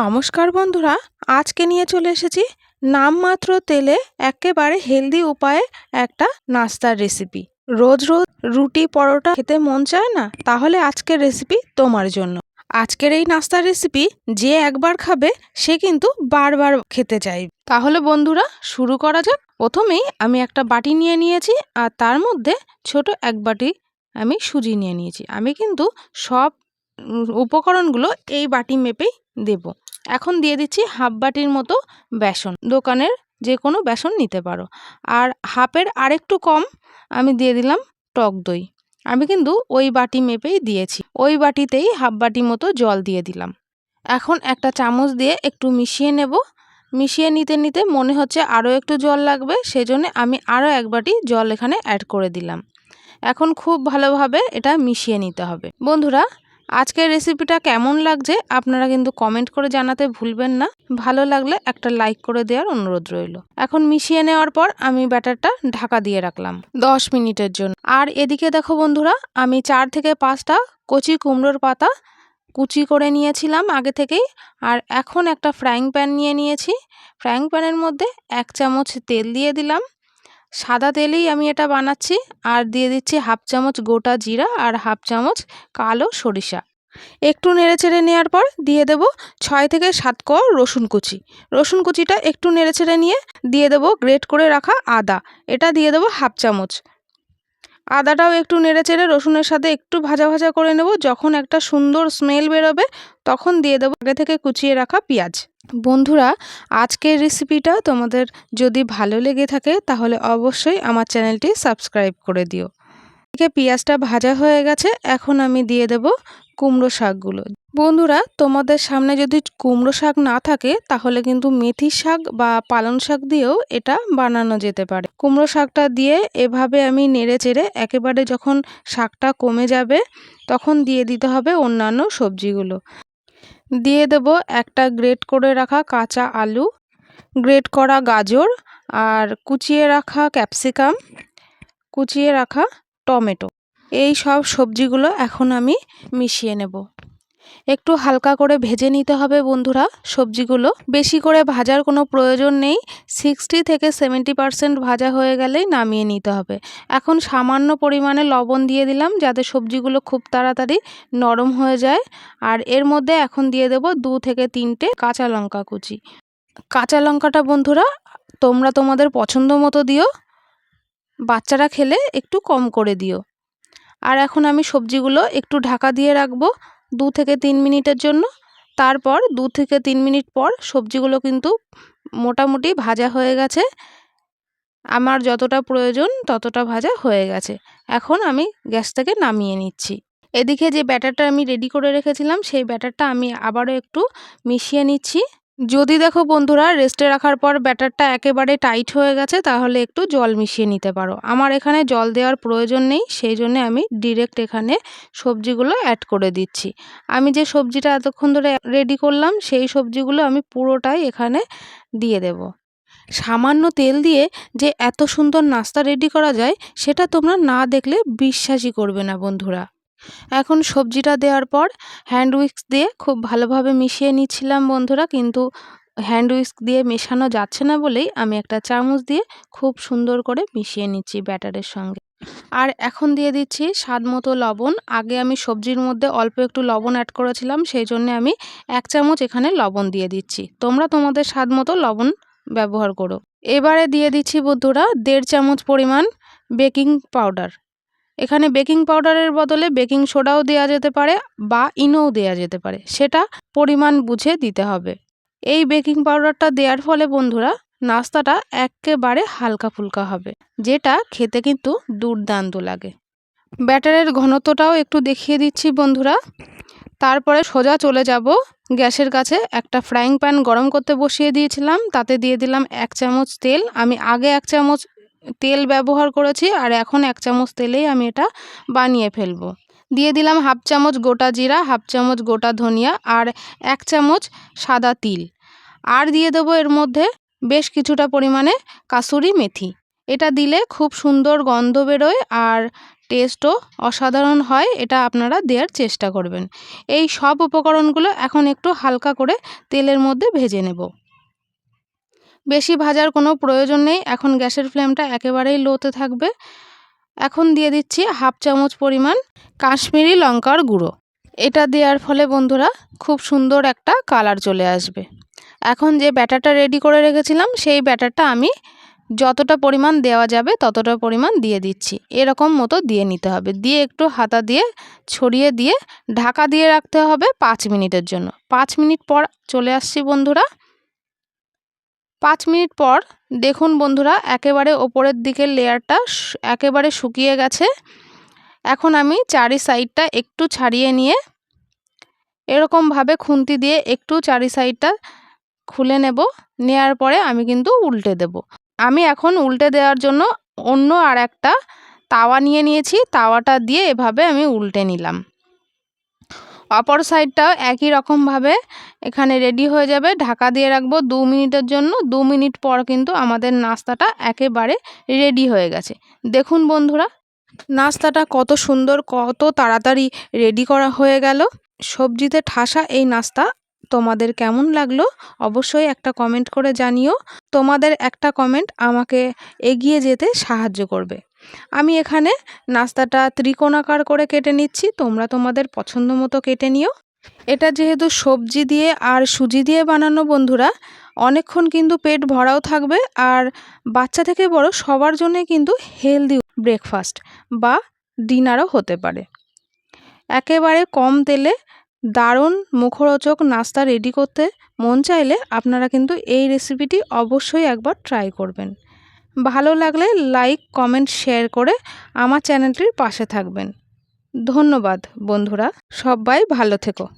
নমস্কার বন্ধুরা, আজকে নিয়ে চলে এসেছি নামমাত্র তেলে একেবারে হেলদি উপায়ে একটা নাস্তার রেসিপি রোজ রোজ রুটি পরোটা খেতে মন চায় না, তাহলে আজকের রেসিপি তোমার জন্য। আজকের এই নাস্তার রেসিপি যে একবার খাবে, সে কিন্তু বারবার খেতে চাইবে। তাহলে বন্ধুরা, শুরু করা যাক। প্রথমেই আমি একটা বাটি নিয়ে নিয়েছি, আর তার মধ্যে ছোট এক বাটি আমি সুজি নিয়ে নিয়েছি। আমি কিন্তু সব উপকরণগুলো এই বাটি মেপেই দেব। এখন দিয়ে দিচ্ছি হাফ বাটির মতো বেসন। দোকানের যে কোনো বেসন নিতে পারো। আর হাফের আরেকটু কম আমি দিয়ে দিলাম টক দই। আমি কিন্তু ওই বাটি মেপেই দিয়েছি। ওই বাটিতেই হাফ বাটি মতো জল দিয়ে দিলাম। এখন একটা চামচ দিয়ে একটু মিশিয়ে নেব। মিশিয়ে নিতে নিতে মনে হচ্ছে আরও একটু জল লাগবে, সেজন্য আমি আরও এক বাটি জল এখানে অ্যাড করে দিলাম। এখন খুব ভালোভাবে এটা মিশিয়ে নিতে হবে। বন্ধুরা আজকের রেসিপিটা কেমন লাগছে আপনারা কিন্তু কমেন্ট করে জানাতে ভুলবেন না। ভালো লাগলে একটা লাইক করে দেওয়ার অনুরোধ রইল। এখন মিশিয়ে নেওয়ার পর আমি ব্যাটারটা ঢাকা দিয়ে রাখলাম দশ মিনিটের জন্য। আর এদিকে দেখো বন্ধুরা, আমি চার থেকে পাঁচটা কচি কুমড়োর পাতা কুচি করে নিয়েছিলাম আগে থেকেই। আর এখন একটা ফ্রাইং প্যান নিয়ে নিয়েছি। ফ্রাইং প্যানের মধ্যে এক চামচ তেল দিয়ে দিলাম। সাদা তেলেই আমি এটা বানাচ্ছি, আর দিয়ে দিচ্ছি হাফ চামচ গোটা জিরা আর হাফ চামচ কালো সরিষা। একটু নেড়ে নেড়েচেড়ে নেওয়ার পর দিয়ে দেব ছয় থেকে সাত ক রসুন কুচি। রসুন কুচিটা একটু নেড়ে নেড়েচেড়ে নিয়ে দিয়ে দেব গ্রেট করে রাখা আদা। এটা দিয়ে দেব হাফ চামচ। আদাটাও একটু নেড়ে চেড়ে রসুনের সাথে একটু ভাজা ভাজা করে নেব। যখন একটা সুন্দর স্মেল বেরোবে, তখন দিয়ে দেবো আগে থেকে কুচিয়ে রাখা পেঁয়াজ। বন্ধুরা, আজকের রেসিপিটা তোমাদের যদি ভালো লেগে থাকে, তাহলে অবশ্যই আমার চ্যানেলটি সাবস্ক্রাইব করে দিও। এদিকে পেঁয়াজটা ভাজা হয়ে গেছে, এখন আমি দিয়ে দেব কুমড়ো শাকগুলো। বন্ধুরা, তোমাদের সামনে যদি কুমড়ো শাক না থাকে, তাহলে কিন্তু মেথি শাক বা পালং শাক দিয়েও এটা বানানো যেতে পারে। কুমড়ো শাকটা দিয়ে এভাবে আমি নেড়ে চেড়ে একেবারে যখন শাকটা কমে যাবে, তখন দিয়ে দিতে হবে অন্যান্য সবজিগুলো। দিয়ে দেব একটা গ্রেট করে রাখা কাঁচা আলু, গ্রেট করা গাজর, আর কুচিয়ে রাখা ক্যাপসিকাম, কুচিয়ে রাখা টমেটো। এই সব সবজিগুলো এখন আমি মিশিয়ে নেব। একটু হালকা করে ভেজে নিতে হবে বন্ধুরা সবজিগুলো। বেশি করে ভাজার কোনো প্রয়োজন নেই। সিক্সটি থেকে সেভেন্টি পারসেন্ট ভাজা হয়ে গেলেই নামিয়ে নিতে হবে। এখন সামান্য পরিমাণে লবণ দিয়ে দিলাম যাতে সবজিগুলো খুব তাড়াতাড়ি নরম হয়ে যায়। আর এর মধ্যে এখন দিয়ে দেব দু থেকে তিনটে কাঁচা লঙ্কা কুচি। কাঁচা লঙ্কাটা বন্ধুরা, তোমরা তোমাদের পছন্দ মতো দিও। বাচ্চারা খেলে একটু কম করে দিও। আর এখন আমি সবজিগুলো একটু ঢাকা দিয়ে রাখব। দু থেকে তিন মিনিটের জন্য। তারপর দু থেকে তিন মিনিট পর সবজিগুলো কিন্তু মোটামুটি ভাজা হয়ে গেছে। আমার যতটা প্রয়োজন ততটা ভাজা হয়ে গেছে। এখন আমি গ্যাস থেকে নামিয়ে নিচ্ছি। এদিকে যে ব্যাটারটা আমি রেডি করে রেখেছিলাম, সেই ব্যাটারটা আমি আবারও একটু মিশিয়ে নিচ্ছি। যদি দেখো বন্ধুরা রেস্টে রাখার পর ব্যাটারটা একেবারে টাইট হয়ে গেছে, তাহলে একটু জল মিশিয়ে নিতে পারো। আমার এখানে জল দেওয়ার প্রয়োজন নেই, সেই জন্য আমি ডিরেক্ট এখানে সবজিগুলো অ্যাড করে দিচ্ছি। আমি যে সবজিটা এতক্ষণ ধরে রেডি করলাম, সেই সবজিগুলো আমি পুরোটাই এখানে দিয়ে দেব। সামান্য তেল দিয়ে যে এত সুন্দর নাস্তা রেডি করা যায়, সেটা তোমরা না দেখলে বিশ্বাসই করবে না বন্ধুরা। এখন সবজিটা দেওয়ার পর হ্যান্ড উইক্স দিয়ে খুব ভালোভাবে মিশিয়ে নিচ্ছিলাম বন্ধুরা, কিন্তু হ্যান্ড উইস্ক দিয়ে মেশানো যাচ্ছে না বলেই আমি একটা চামচ দিয়ে খুব সুন্দর করে মিশিয়ে নিচ্ছি ব্যাটারের সঙ্গে। আর এখন দিয়ে দিচ্ছি স্বাদ মতো লবণ। আগে আমি সবজির মধ্যে অল্প একটু লবণ অ্যাড করেছিলাম, সেই জন্য আমি এক চামচ এখানে লবণ দিয়ে দিচ্ছি। তোমরা তোমাদের স্বাদ মতো লবণ ব্যবহার করো। এবারে দিয়ে দিচ্ছি বন্ধুরা দেড় চামচ পরিমাণ বেকিং পাউডার। এখানে বেকিং পাউডারের বদলে বেকিং সোডাও দেওয়া যেতে পারে বা ইনোও দেওয়া যেতে পারে। সেটা পরিমাণ বুঝে দিতে হবে। এই বেকিং পাউডারটা দেওয়ার ফলে, বন্ধুরা, নাস্তাটা একেবারে হালকা ফুলকা হবে, যেটা খেতে কিন্তু দুর্দান্ত লাগে। ব্যাটারের ঘনত্বটাও একটু দেখিয়ে দিচ্ছি, বন্ধুরা। তারপরে সোজা চলে যাব। গ্যাসের কাছে একটা ফ্রাইং প্যান গরম করতে বসিয়ে দিয়েছিলাম। তাতে দিয়ে দিলাম এক চামচ তেল। আমি আগে এক চামচ তেল ব্যবহার করেছি আর এখন এক চামচ তেলেই আমি এটা বানিয়ে ফেলব। দিয়ে দিলাম হাফ চামচ গোটা জিরা, হাফ চামচ গোটা ধনিয়া আর এক চামচ সাদা তিল। আর দিয়ে দেবো এর মধ্যে বেশ কিছুটা পরিমাণে কাসুরি মেথি। এটা দিলে খুব সুন্দর গন্ধ বেরোয় আর টেস্টও অসাধারণ হয়, এটা আপনারা দেওয়ার চেষ্টা করবেন। এই সব উপকরণগুলো এখন একটু হালকা করে তেলের মধ্যে ভেজে নেব। বেশি ভাজার কোনো প্রয়োজন নেই। এখন গ্যাসের ফ্লেমটা একেবারেই লোতে থাকবে। এখন দিয়ে দিচ্ছি হাফ চামচ পরিমাণ কাশ্মীরি লঙ্কার গুঁড়ো। এটা দেওয়ার ফলে বন্ধুরা খুব সুন্দর একটা কালার চলে আসবে। এখন যে ব্যাটারটা রেডি করে রেখেছিলাম, সেই ব্যাটারটা আমি যতটা পরিমাণ দেওয়া যাবে ততটা পরিমাণ দিয়ে দিচ্ছি। এরকম মতো দিয়ে নিতে হবে। দিয়ে একটু হাতা দিয়ে ছড়িয়ে দিয়ে ঢাকা দিয়ে রাখতে হবে পাঁচ মিনিটের জন্য। পাঁচ মিনিট পর চলে আসছি বন্ধুরা। পাঁচ মিনিট পর দেখুন বন্ধুরা, একেবারে ওপরের দিকের লেয়ারটা একেবারে শুকিয়ে গেছে। এখন আমি চারি সাইডটা একটু ছাড়িয়ে নিয়ে এরকমভাবে খুন্তি দিয়ে একটু চারি সাইডটা খুলে নেব। নেয়ার পরে আমি কিন্তু উল্টে দেব। আমি এখন উল্টে দেওয়ার জন্য অন্য আর একটা তাওয়া নিয়ে নিয়েছি। তাওয়াটা দিয়ে এভাবে আমি উল্টে নিলাম। অপর সাইডটাও একই রকমভাবে এখানে রেডি হয়ে যাবে। ঢাকা দিয়ে রাখব দু মিনিটের জন্য। দু মিনিট পর কিন্তু আমাদের নাস্তাটা একেবারে রেডি হয়ে গেছে। দেখুন বন্ধুরা, নাস্তাটা কত সুন্দর, কত তাড়াতাড়ি রেডি করা হয়ে গেল। সবজিতে ঠাসা এই নাস্তা তোমাদের কেমন লাগল অবশ্যই একটা কমেন্ট করে জানিও। তোমাদের একটা কমেন্ট আমাকে এগিয়ে যেতে সাহায্য করবে। আমি এখানে নাস্তাটা ত্রিকোণাকার করে কেটে নিচ্ছি, তোমরা তোমাদের পছন্দ মতো কেটে নিও। এটা যেহেতু সবজি দিয়ে আর সুজি দিয়ে বানানো বন্ধুরা, অনেকক্ষণ কিন্তু পেট ভরাও থাকবে আর বাচ্চা থেকে বড় সবার জন্য কিন্তু হেলদি ব্রেকফাস্ট বা ডিনারও হতে পারে। একেবারে কম তেলে দারুণ মুখরোচক নাস্তা রেডি করতে মন চাইলে আপনারা কিন্তু এই রেসিপিটি অবশ্যই একবার ট্রাই করবেন। ভালো লাগলে লাইক, কমেন্ট, শেয়ার করে আমার চ্যানেলটির পাশে থাকবেন। ধন্যবাদ বন্ধুরা, সবাই ভালো থেকো।